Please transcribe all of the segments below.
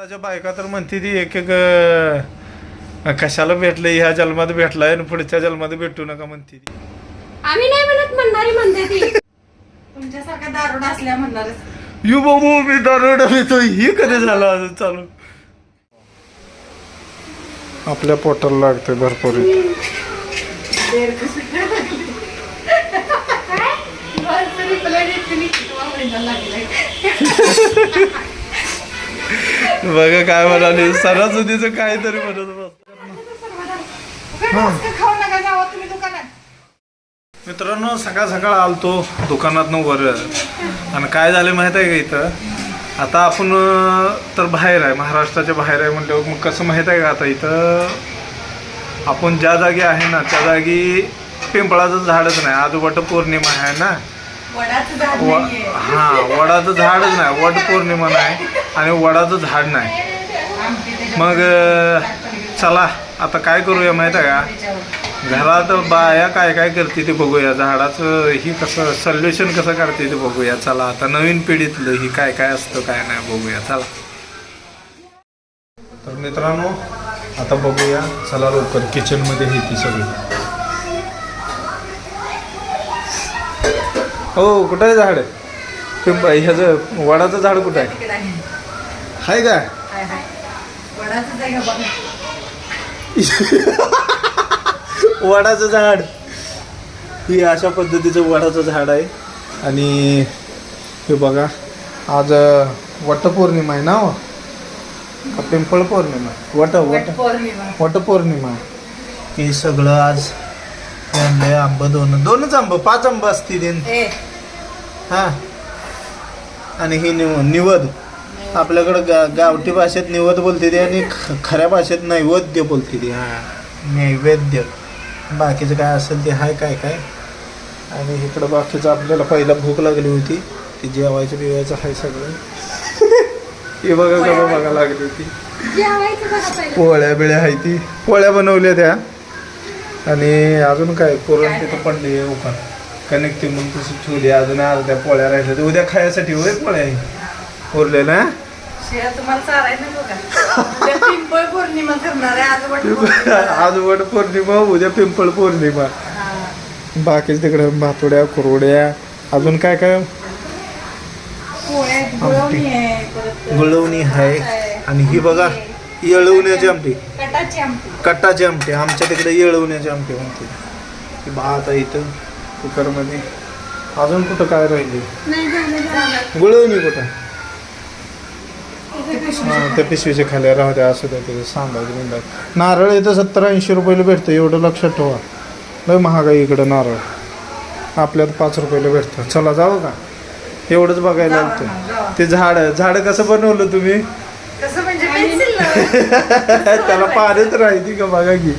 आताच्या बायका तर म्हणते ती एक एक अं, कशाला भेटलं ह्या जन्मात भेटलाय आणि पुढच्या जन्मात भेटू नका म्हणते ती आम्ही नाही म्हणत म्हणणारी म्हणते ती. तुमच्यासारखा दारुण असल्या म्हणणारच. यू बाबू मी दरोडा तो ही कधी झालं अजून चालू. आपल्या पोटाला लागतंय भरपूर. बस लागलाय. बघा काय म्हणाले. सणासुदीचं काहीतरी म्हणत मित्रांनो सकाळ सकाळ आलतो. दुकानात वर. आणि काय झालं माहीत आहे का इथं? आता आपण तर बाहेर आहे. महाराष्ट्राच्या बाहेर आहे म्हटल्यावर मग कसं माहीत आहे का आता इथं? आपण ज्या जागी आहे ना त्या जागी पिंपळाचं झाडच नाही. आज वट पौर्णिमा आहे ना. हा वडाचं झाडच नाही. वट पौर्णिमा नाही. आणि वडाचं झाड नाही. मग चला आता काय करूया माहीत आहे का? घरात बाया काय काय करते ते बघूया. झाडाचं ही कसं सल्युशन कसं करते ते बघूया. चला आता नवीन पिढीतलं ही काय काय असतं काय नाही बघूया. चला. तर मित्रांनो आता बघूया. चला लवकर किचनमध्ये हे ती सगळी. हो कुठं आहे झाड? पिंप ह्याचं वडाचं झाड कुठं आहे? का हाय, हाय. वडाचं बघा. वडाचं झाड. ही अशा पद्धतीचं वडाचं झाड आहे. आणि हे बघा आज वटपौर्णिमा आहे ना हो? का पिंपळ पौर्णिमा? वट वट वट पौर्णिमा. वटपौर्णिमा हे सगळं आज आणलंय आंब दोन दोनच आंब पाच आंब असतील हा. आणि ही निव निवद. आपल्याकडं गा गावठी भाषेत निवद बोलते ती आणि ख- खऱ्या भाषेत नैवेद्य बोलते ती. हा नैवेद्य. बाकीचं काय असेल ते हाय काय काय. आणि इकडं बाकीचं आपल्याला पहिला भूक लागली होती. ती जेवायचं बिवायचं हाय सगळं. हे बघा कसं बघा लागली होती. जेवायचं बघा पहिलं. पोळ्या बिळ्या आहे ती. पोळ्या बनवल्या त्या. आणि अजून काय? पुरण तिथं पडली उपर कनेक्ट म्हणून तशी ठेवली. अजून अर्ध्या पोळ्या राहिल्या तर उद्या खायसाठी होय पोळ्या आहे उरलेल्या? तुम्हाला पिंपळ पौर्णिमा करणार आहे आज वट पौर्णिमा. उद्या पिंपळ पौर्णिमा. बाकीच तिकडे भातोड्या कुरवड्या अजून काय काय? गुळवणी आहे आणि ही बघा येळवण्याची आमटी. कटाची आमटी. कट्टाची आमटी. आमच्या तिकडे येळवण्याची आमटी म्हणते. भात आहे इथं कुकरमध्ये. अजून कुठं काय राहिली गुळवणी कुठं? हां त्या पिशवीच्या खाली राहू द्या असं द्या त्याचं सांगायचं बिंदायचं नारळ इथं सत्तर ऐंशी रुपयाला भेटतं एवढं लक्षात ठेवा. लय महाग आहे इकडं नारळ. आपल्यात पाच रुपयाला भेटतं. चला जाऊ का? एवढंच बघायला लागतं. ते झाड झाड कसं बनवलं तुम्ही? म्हणजे त्याला पाण्यात राहते का बघा की.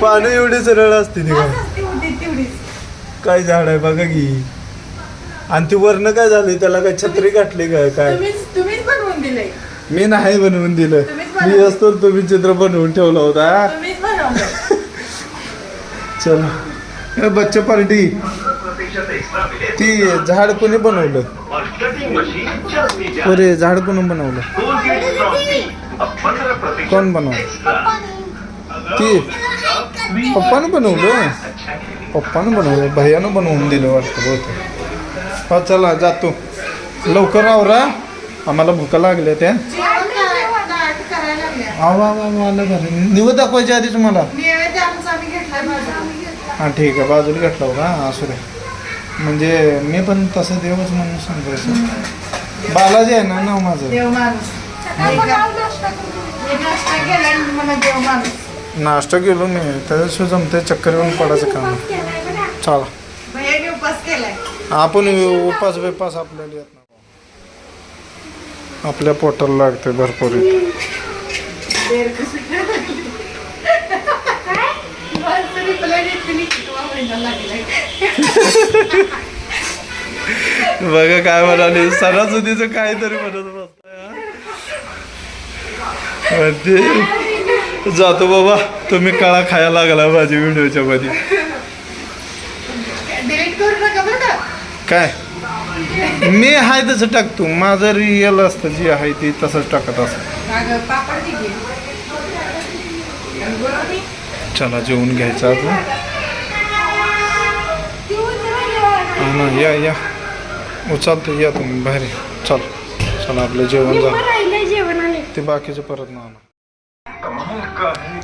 पानं एवढी सरळ असते ती का काय झाड आहे बघा की. आणि ती वरनं काय झाली? त्याला काय छत्री गाठली काय? काय मी नाही बनवून दिलं. मी. असतो तुम्ही चित्र बनवून ठेवलं होता. चलो. बच्चे पार्टी. ती झाड कोणी बनवलं? अरे झाड कोणी बनवलं? कोण बनवलं? ती. पप्पानं बनवलं? पप्पानं बनवलं. भैयानं बनवून दिलं वाटतं बहुत हा चला जातो. लवकर आवरा आम्हाला भुका लागल्या त्या. आवा आलं घरी. निवड दाखवायच्या आधी तुम्हाला. हां ठीक आहे. बाजूला घेतला होता. हां असू दे. म्हणजे मी पण तसं देवच म्हणून समजायचं बालाजी आहे ना नाव माझं? नाश्ता केलो मी. त्याच्याशिवाय जमते चक्कर येऊन पडायचं काम. चला. आपण उपास बिपास आपल्याला येत नाही. आपल्या पोटाला लागते भरपूर बघा काय म्हणाले. सणासुदीचं काहीतरी म्हणत. म्हणते, जातो बाबा तुम्ही काळा खायला लागला माझी व्हिडिओच्या मध्ये. काय? मी हाय तसं टाकतो. माझं रिअल असतं जे आहे ते तसंच टाकत असतं? चला जेवून घ्यायचं अजून. हा ना या या. उचलतो या तुम्ही बाहेर या. चल चला आपलं जेवण झालं. ते बाकीचं परत ना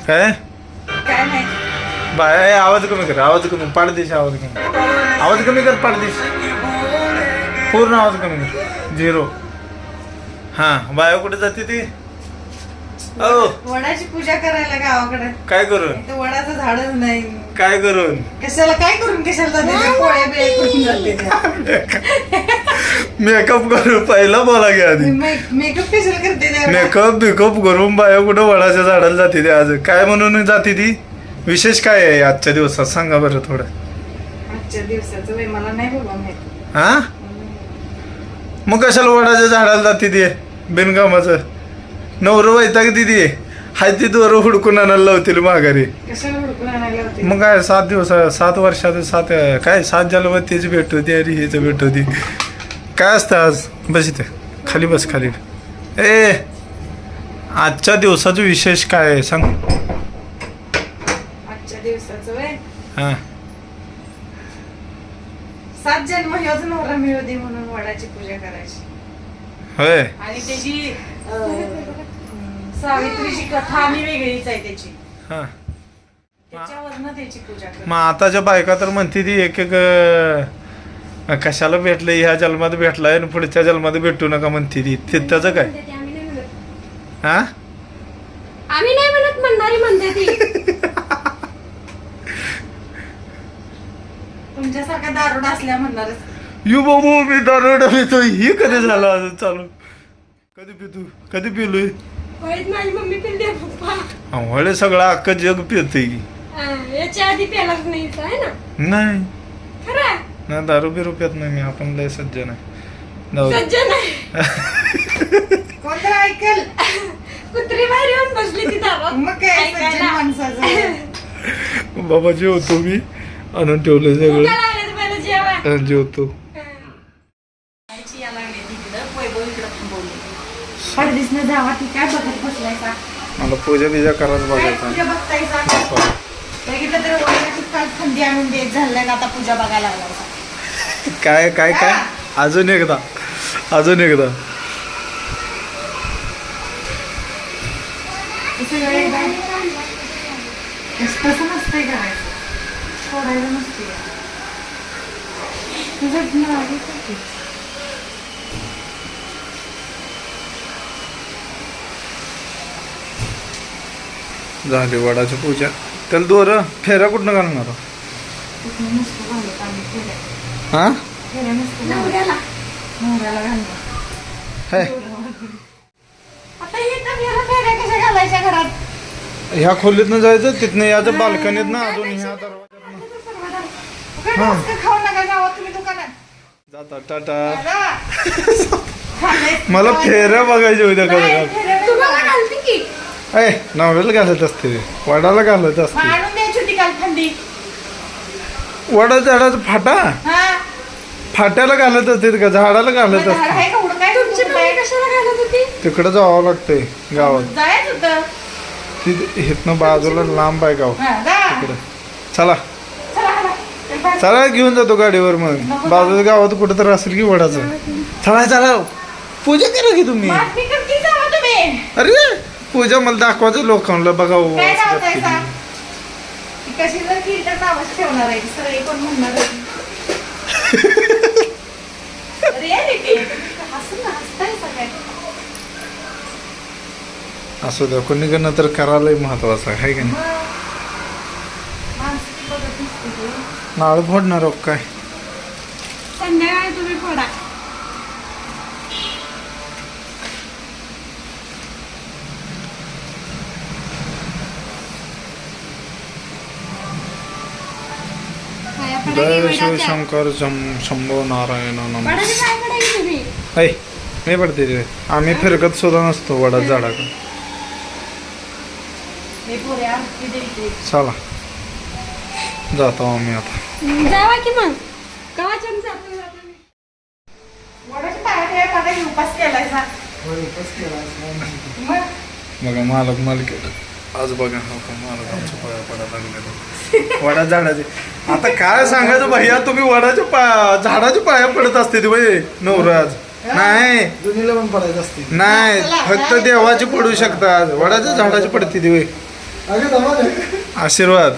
काय काय नाही. बाय आवाज कमी कर आवाज कमी पाडदेश आवाज कमी आवाज कमी कर पाडदेश पूर्ण आवाज कमी कर झिरो. हा बाया कुठे जाते ती. ओ वडाची पूजा करायला गावाकडे. काय करून? इथं वडाचं झाडच नाही. काय करून? कशाला काय करून कशाला जाते ते? पोळ्या बिळ्या करून जाते ते. मेकअप करून पहिला बोला घ्या आधी. मेक- मेकअप कशाला करते ते? मेकअप बिकअप करून बाया कुठं वडाच्या झाडाला जाते ती आज. काय म्हणून जाते ती? विशेष काय आहे आजच्या दिवसात? सांगा बरं थोडं. आजच्या दिवसाचं वय मला नाही बाबा माहीत. हा? मग कशाला वडाच्या झाडाला जाते ती? बिनकामाचं. नवरं वैताग दिदी हाय ती दोरं हुडकून आणायला लावतील माघारी. कशाला हुडकून आणायला होते मग काय सात दिवस सात वर्षात सात काय सात जन्मात त्याची भेट होती आणि हीच भेट होती काय असतं आज? बस इथे. खाली बस खाली. ए आजच्या दिवसाचं विशेष काय आहे? सांग. आजच्या दिवसाचं वय हां. सात जन्म ह्योच नवरा मिळू दे म्हणून वडाची पूजा करायची. होय. आणि त्याची अं, सावित्रीची कथा आणि वेगळीच आहे त्याची. हां. त्याच्यावरनं त्याची पूजा कर. मग आताच्या बायका तर म्हणते ती एक एक अं, कशाला भेटलं ह्या जन्मात भेटलाय आणि पुढच्या जन्मात भेटू नका म्हणते ती. ते त्याचं काय? म्हणते ती, आम्ही नाही म्हणत. हा? आम्ही नाही म्हणत म्हणणारी म्हणते ती. तुमच्यासारखा दारुड असल्या म्हणणारच. यू बाबू मी दारोडा पितो. ही कधी झालं अजून चालू? कधी पितो? कधी पिलोय? होईत माझी मम्मी पिल्ली आहे पप्पा. वळे सगळं अख्खं जग पितय. की हा, याच्या आधी प्यालाच नाही ना? नाही. खरं ना दारू बिरू पित नाही मी. आपण लय सज्जन आहे जाऊ दे. सज्जन आहे कोणतं ऐकल? कुत्री बाहेर येऊन बसली ती दाबात मग काय सज्जन ऐकायला. माणसाचं. बाबा जेवतो मी. आणून ठेवलं सगळं. जेवतो. मला पूजा बिजा करायला बघायचं. काय काय काय? अजून एकदा. अजून एकदा. तसं नसतंय करायचं सोडायचं नसते तुझं नाव झाली वडाची पूजा. त्याला दोर फेऱ्या कुठनं घालणार? हा? ह्या खोलीतनं जायचं तिथनं याचं बाल्कनीत ना अजून ह्या दरवाजा खाऊ नका जावं तुम्ही दुकानात. जाता टाटा. मला फेऱ्या बघायच्या होत्या नाही, खरं फेऱ्या नाही तुम्हाला घालायच्या. घालते की? ऐ नवऱ्याला घालत असते. वडाला घालत असते. वडा झाडाचा फाटा? हा. फाट्याला घालत असते का? झाडाला घालत असते. तिकडं जावं लागतंय गावात. जायच होतं. ती इथनं बाजूला लांब आहे गाव. हा. तिकडं. चला, चला. घेऊन जातो गाडीवर मग. बाजूच्या गावात कुठं तर असेल की वडाचं. चला चला. पूजा करा की तुम्ही. अरे पूजा मला दाखवायचं लोकांना. बघा हो, असं केली सगळे कोण द्या कोणीकडनं तर करायलाही महत्वाचं आहे का नाही मग माणसं ती बघत नसते गं. नाळ फोडणार काय? संध्याकाळी तुम्ही फोडा. जय. शिवशंकर शंभो नारायण नम. ऐ मी पडते रे. आम्ही फिरकत सुद्धा नसतो वडा झाडाकडे. चला. जातो आम्ही आता. जावा की मग. जातो. हे हे उपास केलाय बघा मालक मालक आज बघा हो का मालक आमच्या पाया पडायला लागले वडा झाडाचे. आता काय सांगायचं भैया तुम्ही वडाच्या पाया झाडाच्या पाया पडत असते ते भाई नवराज. नाही. पण पडायचं असते. नाही. फक्त देवाची पडू शकतात वडाच्या झाडाची पडते ती नाही. आशीर्वाद.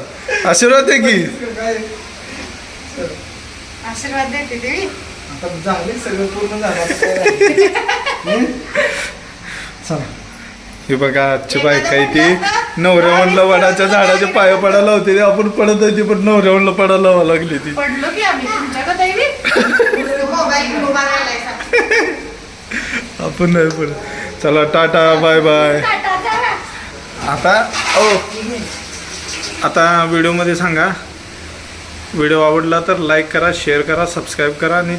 आशीर्वाद आहे की. काय? आशीर्वाद देते देवी. आता झाले सगळं पूर्ण झालं? चला. हे बघा आजची बायका आहे ती नवऱ्या म्हणलं वडाच्या झाडाच्या पाया पडायला होते आपण पडत होती पण नवऱ्या म्हणलं पडायला लावा लागली ती. आपण नाही पडत चला टाटा बाय बाय. आता ओ आता व्हिडिओमध्ये सांगा. व्हिडिओ आवडला तर लाईक करा शेअर करा सबस्क्राईब करा आणि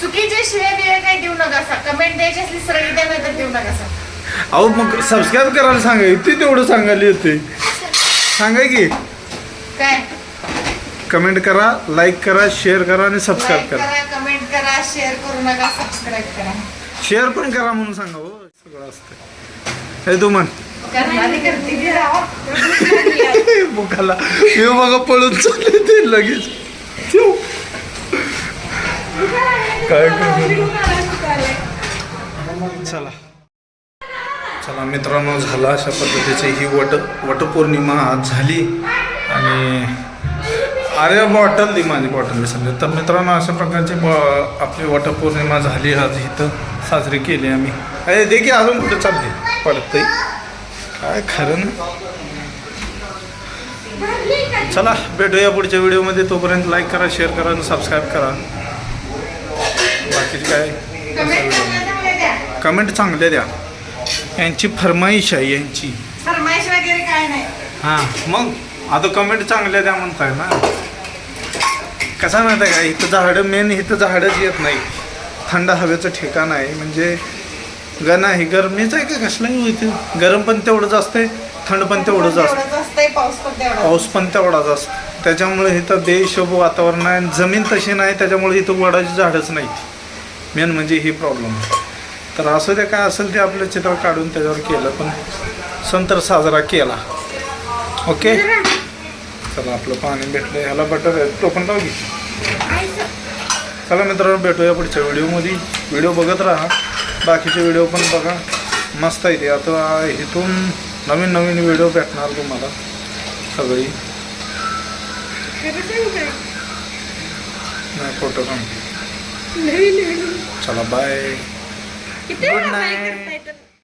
चुकीचे शिवाय बिवाय काही देऊ नका सा कमेंट द्यायची असली सरळ द्या नाही तर देऊ नका सा अहो मग सबस्क्राईब करायला सांगा. ती तेवढं सांगायला येते सांगा की? काय? कमेंट करा लाईक करा शेअर करा आणि सबस्क्राईब करा. कमेंट करा शेअर करू नका सबस्क्राईब करा. शेअर पण करा म्हणून सांगा हो सगळं असतं. हे तू म्हण. हे बघा पळून चालले ते लगेच. काय चला. चला मित्रांनो झाला अशा पद्धतीची ही वट वटपौर्णिमा आज झाली. आणि अरे बॉटल दी माझी बॉटल विसरली तर मित्रांनो अशा प्रकारची आपली वटपौर्णिमा झाली आज. इथं साजरी केली आम्ही. अरे देखील अजून कुठे चालली? पडतंय काय खरं ना? चला भेटूया पुढच्या व्हिडिओमध्ये. तोपर्यंत लाईक करा शेअर करा आणि सबस्क्राईब करा. बाकीचे काय? कमेंट चांगले द्या. यांची फरमाईश आहे यांची. फरमाईश वगैरे काय नाही. हां मग? आता कमेंट चांगल्या द्या म्हणताय ना. कसं माहिती आहे का? इथं झाडं मेन इथं झाडच येत नाही. थंड हवेचं ठिकाण आहे. म्हणजे गण आहे गरमीच आहे का? कसलाही होते गरम पण तेवढंच असतंय थंड पण तेवढंच असतं असतंय. पाऊस पण तेवढा पाऊस पण तेवढाच असतो त्याच्यामुळे इथं बेशोभ वातावरण आहे. आणि जमीन तशी नाही त्याच्यामुळे इथं वडाची झाडच नाही मेन म्हणजे ही प्रॉब्लेम तर असं ते काय असेल ते आपलं चित्र काढून त्याच्यावर केलं पण सण तर साजरा केला. ओके चला आपलं पाणी भेटलं ह्याला बटर आहे. तो पण लावू घे चला मित्रांनो भेटूया पुढच्या व्हिडिओमध्ये व्हिडिओ बघत राहा. बाकीचे व्हिडिओ पण बघा. मस्त आहे ते. आता इथून नवीन नवीन व्हिडिओ भेटणार तुम्हाला. सगळी. नाही फोटो सांगते चला बाय किती Good